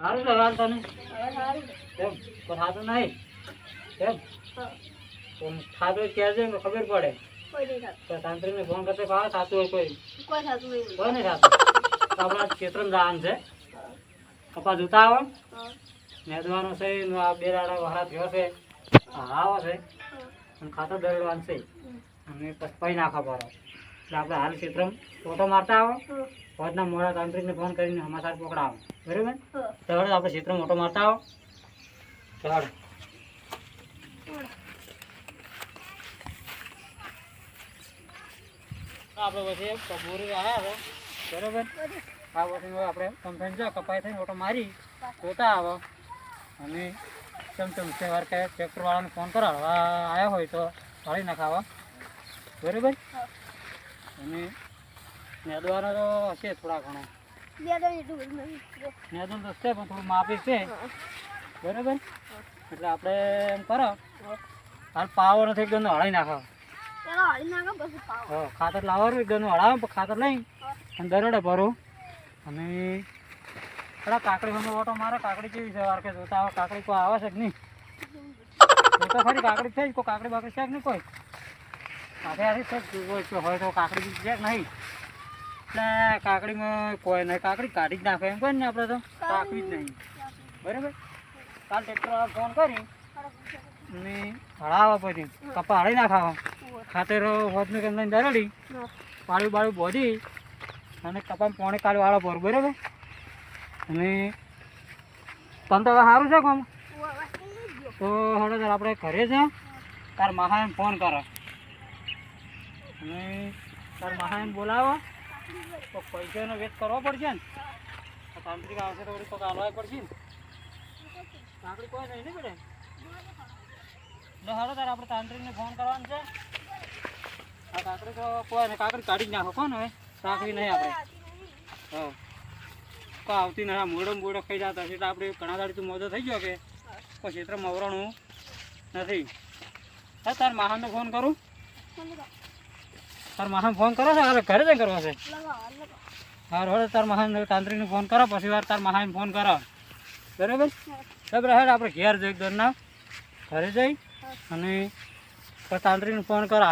સારું છે હાલ તને? સારું. કેમ? કોઈ થાતું નહીં? કેમ? પણ હોય કહેજે ને ખબર પડે. તો તાંત્રિકને ફોન કરશે ભાવ થાતું હોય કોઈ. કોઈ નહીં. થાતું આપણા ક્ષેત્ર જવાનું છે. કપા જોતા આવો હા. છે આ બે દાડા વહારા થયો છે. આવો છે. અને ખાતર દરડવાનું છે. અને પછી નાખવા પડે. એટલે આપણે હાલ ક્ષેત્રમાં ફોટો મારતા આવો. ફોજના મોડા તાંત્રિકને ફોન કરીને સમાચાર પકડાવો. બરાબર? ચાલો આપણે ક્ષેત્રમાં મોટો મારતા આવો. ચાલો. આપણે પછી કપૂરી આવ્યા બરાબર? આ પછી આપણે જો કપાઈ થઈને ઓટો મારી. જોતા આવો. અને ચમચમ છે વાર કે ટ્રેક્ટરવાળાને ફોન કરાવો. આવ્યા હોય તો કાઢી નાખાવા. બરાબર. અને નેદવાનો તો હશે થોડા ઘણો. નેદન તો છે. પણ થોડું માફી છે. બરાબર? એટલે આપણે એમ કરો. હાલ પાવો નથી એકદમ હળાઈ નાખો. હળી નાખો હા ખાતર લાવવાનું એકદમ હળાવો ખાતર લઈ અને દરોડે ભરું. અને પેલા કાકડી મને ઓટો મારે કાકડી કેવી છે વાર કે જોતા કાકડી કોઈ આવે છે કે નહીં? તો ખરી કાકડી જ કોઈ કાકડી બાકડી છે કે નહીં કોઈ? કોઈ કોઈ હોય તો કાકડી છે નહીં? એટલે કાકડીમાં કોઈ નહીં કાકડી કાઢી જ નાખે એમ કોઈ ને આપણે તો. કાકડી જ નહીં. બરાબર? કાલ ટ્રેક્ટર ફોન કરી ને હળાવા પછી કપા હળી નાખાવા. ખાતર હોદનું કેમ લઈને દરડી. હા. પાળું બાળું બોધી અને કપામાં પોણે કાઢી વાળો પર બરાબર? અને તને તો સારું છે કોમ? તો હળો આપણે ઘરે છે તાર મહાન ફોન કરો. અને તાર મહાન બોલાવો. તો પૈસાનો વેચ કરવો પડશે ને. તાંત્રિક આવશે તો વળી કોઈક આલવા પડશે ને. કાકડી કોઈ નહીં ને બેડે હાલો તારે આપણે તાંત્રિકને ફોન કરવાનો છે. આ કાંકરી તો કોઈ નહીં કાકડી કાઢી જ નાખો. કોણ હવે? રાખવી નહીં આપણે. હા. તો આવતી નહીં મોડો મોડો ખાઈ જતા હશે એટલે આપણે ઘણા દાડી તું મોજો થઈ ગયો કે કોઈ ક્ષેત્ર મવરાણું નથી. હા, તાર મહાનને ફોન કરું. તાર માહા ફોન કરો છે? હારે ઘરે જ કરવો છે? હાર રોડે તાર મહાન તાંત્રિકને ફોન કરો પછી વાર તાર મહાન ફોન કરો. બરાબર? બરાબર હેડ આપણે ઘેર જઈ ઘરના ઘરે જઈ અને તાંત્રિકને ફોન કરો.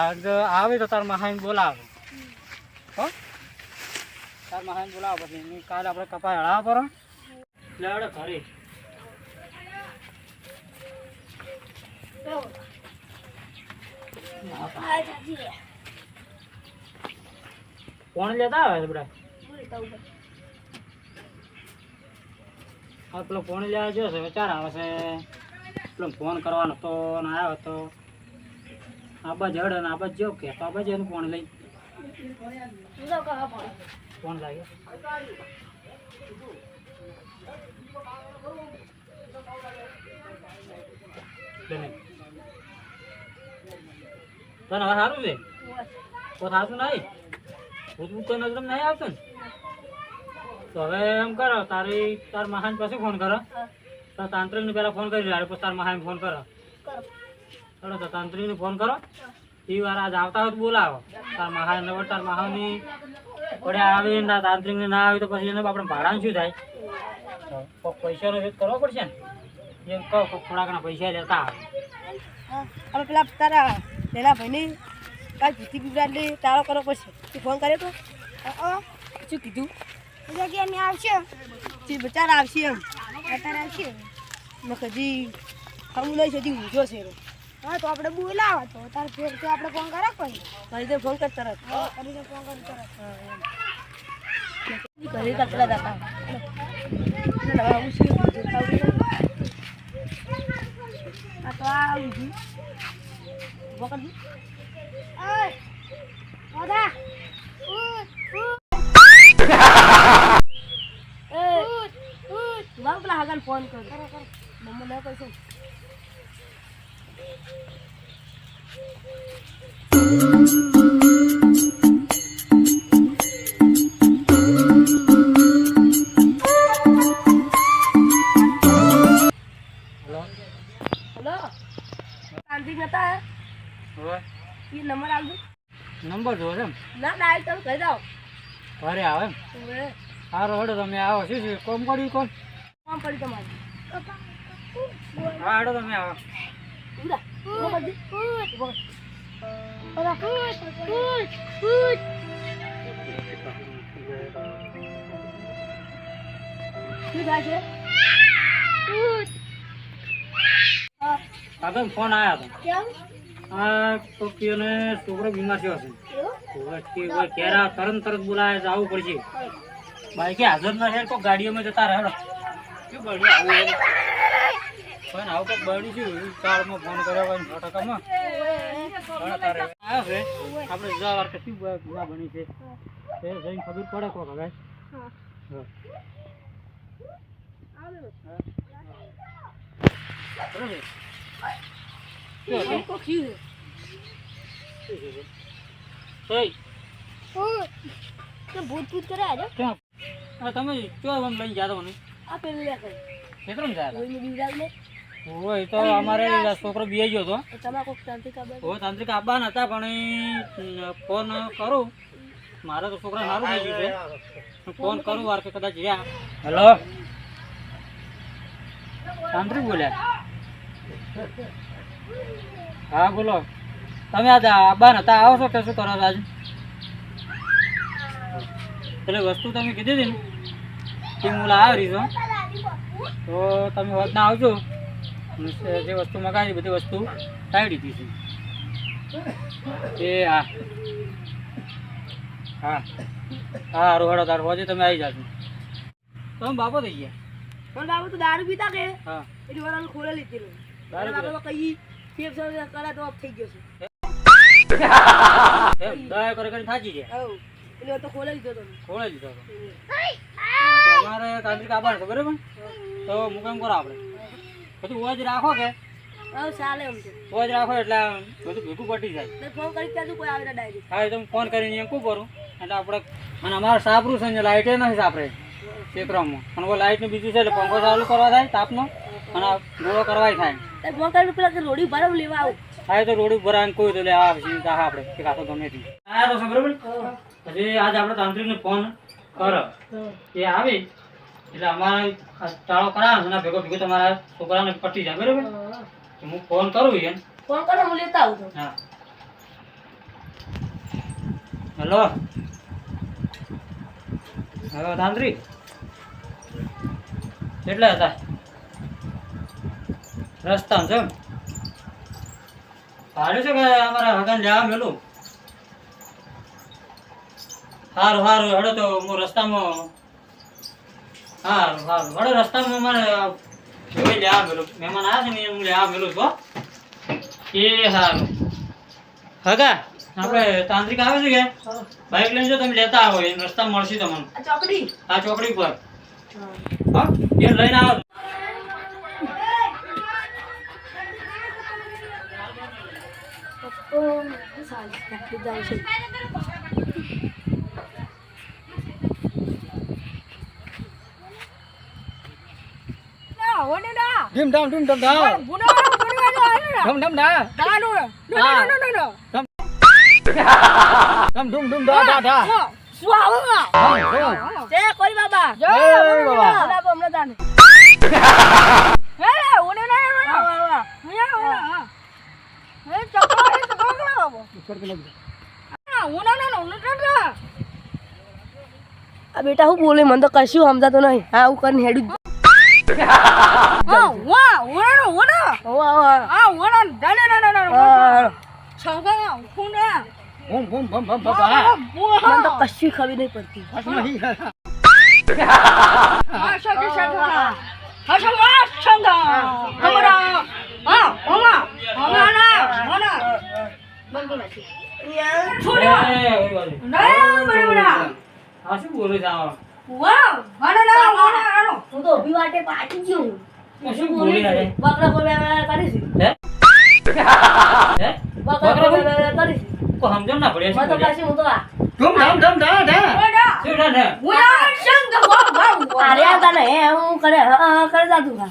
આવે તો તાર મહાન બોલાવો. હો? તાર મહાન બોલાવો પછી કાલે આપણે કપાય હળાવા પર એટલે આપણે ઘરે. ફોન લેતા આવે છે બધા? આ પેલો ફોન લેવા જો છે વિચાર આવે છે. પેલો ફોન કરવાનો તો ને આવ્યો તો આબા જડ ને આબા જો કે, તો આબા જેનું ફોન લઈ. ફોન લાગ્યો. તને હવે સારું છે? તો થાતું નહીં? ભૂત તો નજર નહીં આવતું ને? તો હવે એમ કરો તારી તાર મહાન પછી ફોન કરો તો તાંત્રિકને પહેલાં ફોન કરી લે પછી તાર મહાન ફોન કરો. ચલો તો તાંત્રિકને ફોન કરો. એ વાર આજ આવતા હોય તો બોલાવો. તાર મહાન ને તાર મહાની પડે આવી ના તાંત્રિકને ના આવે તો પછી એને આપણે ભાડાનું શું થાય? પૈસાનો વેચ કરવો પડશે ને? એમ કહો થોડાક ના પૈસા લેતા આવે. પેલા તારા પેલા ભાઈને કાલ ભૂતી બિગડાડલી તારો કરવો પડશે તું ફોન કર્યો તો? શું કીધું? કે એને આવશે. તે બચાર આવશે એમ. અત્યારે આવશે. મેં કદી ખમું નહીં છે ઊંઝો છે. હા તો આપણે બોલાવા તો તારે ફેર તો આપણે ફોન કરો પછી મારી તો ફોન કર તરત. કરીને ફોન કર તરત. હા ઘરે કચરા દાતા. જોતા આવું છે. આ તો આ આવી ઉઠ વાવ પેલા હાગલ ફોન કર મમ્મી ના કહીશું હલો ના ડાયરેક્ટ જાઓ ઘરે આવે એમ? સારું હડો તમે આવો. શું શું કોમ કર્યું કોણ? કોમ પડી તમારે? હા હેડો તમે આવો. ફોન આવ્યા હતો કેમ? આ છોકરીઓને છોકરો બીમાર થયો છે ક્યારે તરત તરત બોલાવે આવવું પડશે. બાઈકે હાજર ના છે તો ગાડીઓમાં જતા રહે શું બળ્યું આવું પણ આવું કંઈક બળ્યું છું ચાળમાં ફોન કર્યો હોય ટકામાં છે. આપણે જવા વાર કે શું ગુવા બની છે. એ જઈને ખબર પડે કોક હવે. બરાબર. ભૂત ભૂત કરે આ તમે ચો આમ જાતો ને આ પેલું લે કરે તો અમારે છોકરો બી ગયો તો તમારે ઓ તાંત્રિક આપવા નતા પણ ફોન કરું મારે તો છોકરા સારું થઈ ગયું છે ફોન કરું વાર કે કદાચ રહ્યા હેલો તાંત્રિક બોલ્યા? હા બોલો. તમે આજે આબા હતા આવો છો કે શું કરો છો એટલે વસ્તુ તમે કીધી હતી ને કે હું લાવી છું તો તમે વધના આવજો. જે વસ્તુ મગાવી બધી વસ્તુ કાઢી દીધી છે. એ હા. હા. હા હારું હેડો તાર હોજે તમે આવી જાજો. તમે બાપો થઈ ગયા? પણ બાપો તો દારૂ પીતા કે? હા. એટલે વરાલ ખોલે લીધેલું. દારૂ દારૂ કઈ સર્વિસ કરે તો ઓફ થઈ ગયો છે. એમ દયા કરી કરીને થાચી ગયા. હવ એટલે તો ખોલે લીધો તો ખોલે દીધો તો. તમારે તાંત્રિક આવવાનું છે બરાબર? તો હું કેમ કરો આપણે પછી ઓજ રાખો કે? હવ ચાલે એમ વોજ રાખો એટલે બધું ભેગું પટી જાય. ફોન કરી ત્યાં કોઈ આવે ડાયરેક્ટ હા એ તો ફોન કરીને એમ શું કરું? એટલે આપણે અને અમારે સાપરું છે ને લાઇટે નથી સાપરે. ક્ષેત્રમાં અને લાઇટનું બીજું છે એટલે પંખો ચાલુ કરવા થાય તાપનો. અને ગોળો કરવાય થાય. તે ફોન કરીને પેલા કે રોડી ભરાવ લેવા આવું. હા તો રોડ આવીને કોઈ તો લે આ પછી કાહ આપણે કે કાતો ગમે તે. આ તો છે બરોબર હજી આજ આપણે તાંત્રિકને ફોન કરો. એ આવી. એટલે અમારે તાળો કરાવે છે ને ભેગો ભેગો તમારા છોકરાને પટી જાય બરોબર? તો હું ફોન કરું એને ફોન કરો હું લેતા આવું હા. હેલો. હવે તાંત્રિક. કેટલા હતા? રસ્તા છે સારું છે કે અમારા હગાને જવા મેલું? સારું સારું હેડો તો હું રસ્તામાં સારું સારું હેડો રસ્તામાં જોઈ લેવા મેલું. મહેમાન આવ્યા છે ને હું લેવા મેલું છું એ સારું હગા આપણે તાંત્રિક આવે છે કે? બાઇક લઈને જો તમે લેતા આવો એ રસ્તા મળશે તમને. આ ચોકડી? આ ચોકડી પર હા એ લઈને આવો. ઓ સારી નાખી જાય છે ના ઓને ના ધીમ ધામ ધીમ ધામ ધામ ગુનો ગુનો ના ધમ ધમ ધા ના નો નો નો નો નો ધમ ધૂમ ધૂમ ધા ધા ધા શું આવો જય કોઈ બાબા જય બાબા. બાબા હમણાં તાને હે ઓને ના ઓને વાહ વાહ ઓને હે ચકડો હે ચકડો કરો બાબો ના ઓને ના ઓને ના આ બેટા હું બોલે મને તો કશું સમજાતું નહીં. હા હું કરીને હેડું હા વાહ ઓને ઓને હા ઓને દાને ના મને નહીં પડતી આ શું બોલે છે આ? હું તો ઊભી વાટે પાછી ગયો હું. શું બોલી બકરા બોલ કરીશ હે? હે? બકરા બોલ કરીશ કોઈ સમજણ ના પડે મને પાછી હું તો આ ધૂમ ધામ ધમ ધા ધા શું છે ને? અરે આ તને હું કરે હા હા કરે જાતું હા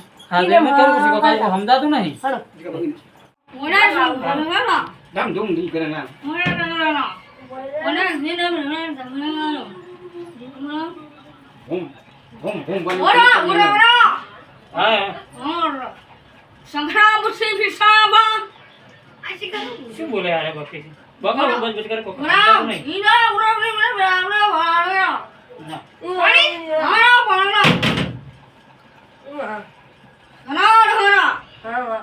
હા તો એમ જ કરવું છે, કોઈ કાંઈ સમજાતું નહીં હલો ધમ ધૂમ ધૂમ કરે ના ભૂમ ભૂમ ભૂમ બની હા સંગ્રામ છે ફિસાબા આ શીખા શું બોલે યાર ભક્તિ બગા બસ બસ કરે કોઈ રામ કામ નહીં ઈના ઉરા ઉરા ઉરા ઉરા ઉરા ના. પાણી હા પાણી હના હના હા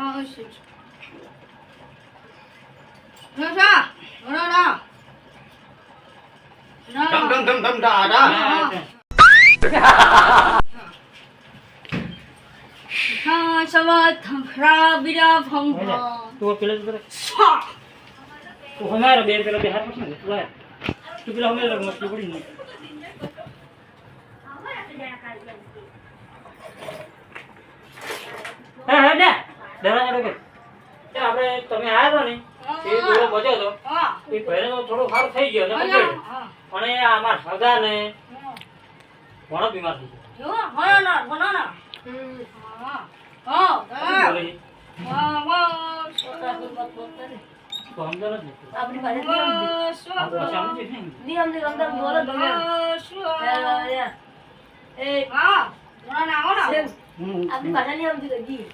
સંગ્રામ છે ના ના ના ધમ ધમ ધમ ધમ ધા ના, ધા. ના. હા સવા થંખરા બીરા ભંગા તું પેલા જ કરે સા તું હમારે બે પેલા બે હાથ પકડ ને તું આય. તું પેલા હમારે મસ્તી પડી ને હા હા દે ડરા ચાલો કર કે આપણે તમે આયા હતા ને એ દોરો બચ્યો હતો એ પહેરે તો થોડો સારું થઈ ગયો ને હા પણ એ આમાં સગા ને ઘણો બીમાર થઈ ગયો. હા. હા ની બોલતા ને તો સમજો આપણી તો સમજે. નિયમની બોલે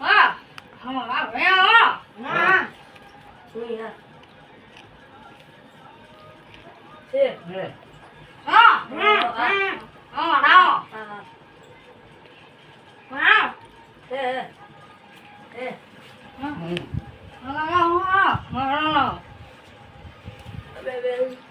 હા. બનાના આવો ને હમ. આપણી પાસે નિયમ છે જી હા હા હા હવે આવો ના સુઈ હા છે હે. હા હા હા નાઓ હા હા એ એ હમ. હે.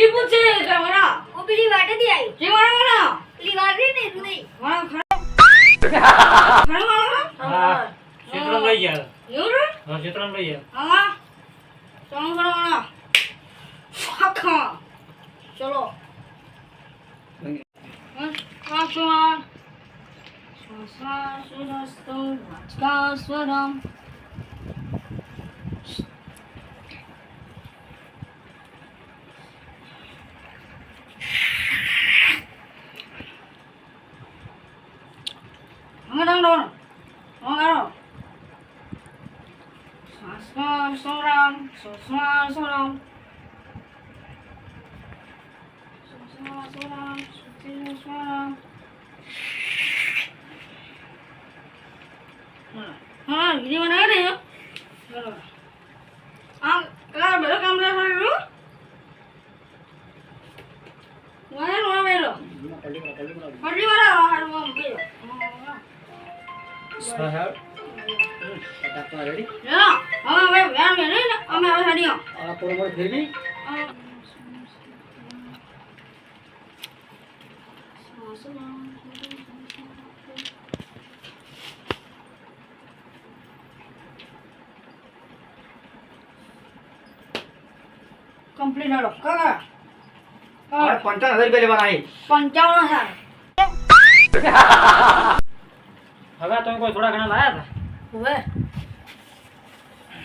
જી પૂછે તમારા હું પેલી વાટે થી આવી જી વાળા પેલી વાટે ને ઉદય વાળા ખરા ખરો વાળા હા. ચિત્રમ લઈ ગયા એવું હા ચિત્રમ લઈ ગયા હા ચાલો ખરો વાળા ફાખા ચલો Aswan, Aswan, Aswan, Aswan, Ang dong Ang ano? Aswan, Aswan, Aswan, Aswan. Aswan, Aswan, Aswan. હા ગીરી બનાવે ને બરોબર આમ કા બેરો કામ લે સારું વાય નો બેરો પડી વાળા હારું આમ બેરો સાહેબ પટાકવા રેડી યા હવે હવે વ્યામ ને ને અમે હવે સાડીઓ આ પોળો ફેરવી કમ્પ્લીટ હાલો કાકા પંચાવન હજાર રૂપિયા લેવાના પંચાવન હજાર. હવે તમે કોઈ થોડા ઘણા લાયા હતા હવે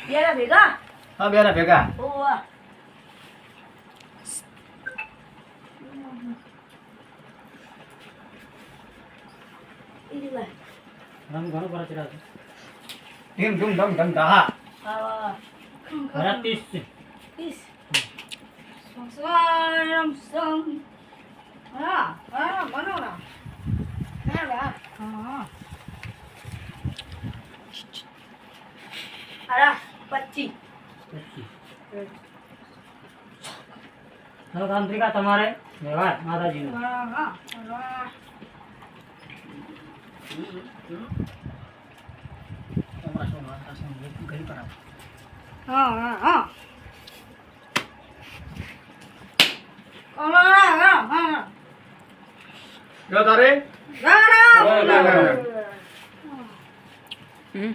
બેરા ભેગા? હા બેરા ભેગા. ઓવા રંગ ઘણો પર ચડા છે ધીમ ધૂમ ધમ ધમ ધા સમ હા. હા મનોરા હા હા અરે પચી પચીસ હવે તાંત્રિકા તમારે? વ્યવહાર માતાજીનો. હા તારે 응.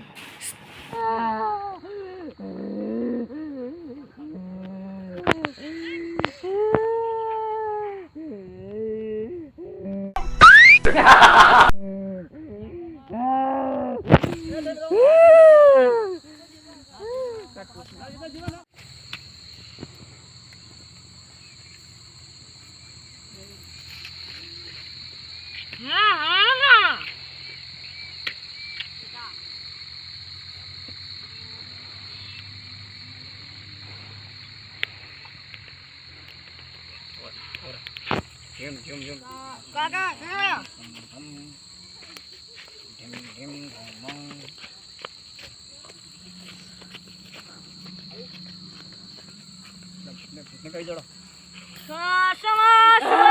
yum yum yum Kakak, kakak. Dim dim dim dim. Nek nek nek. Sama sama.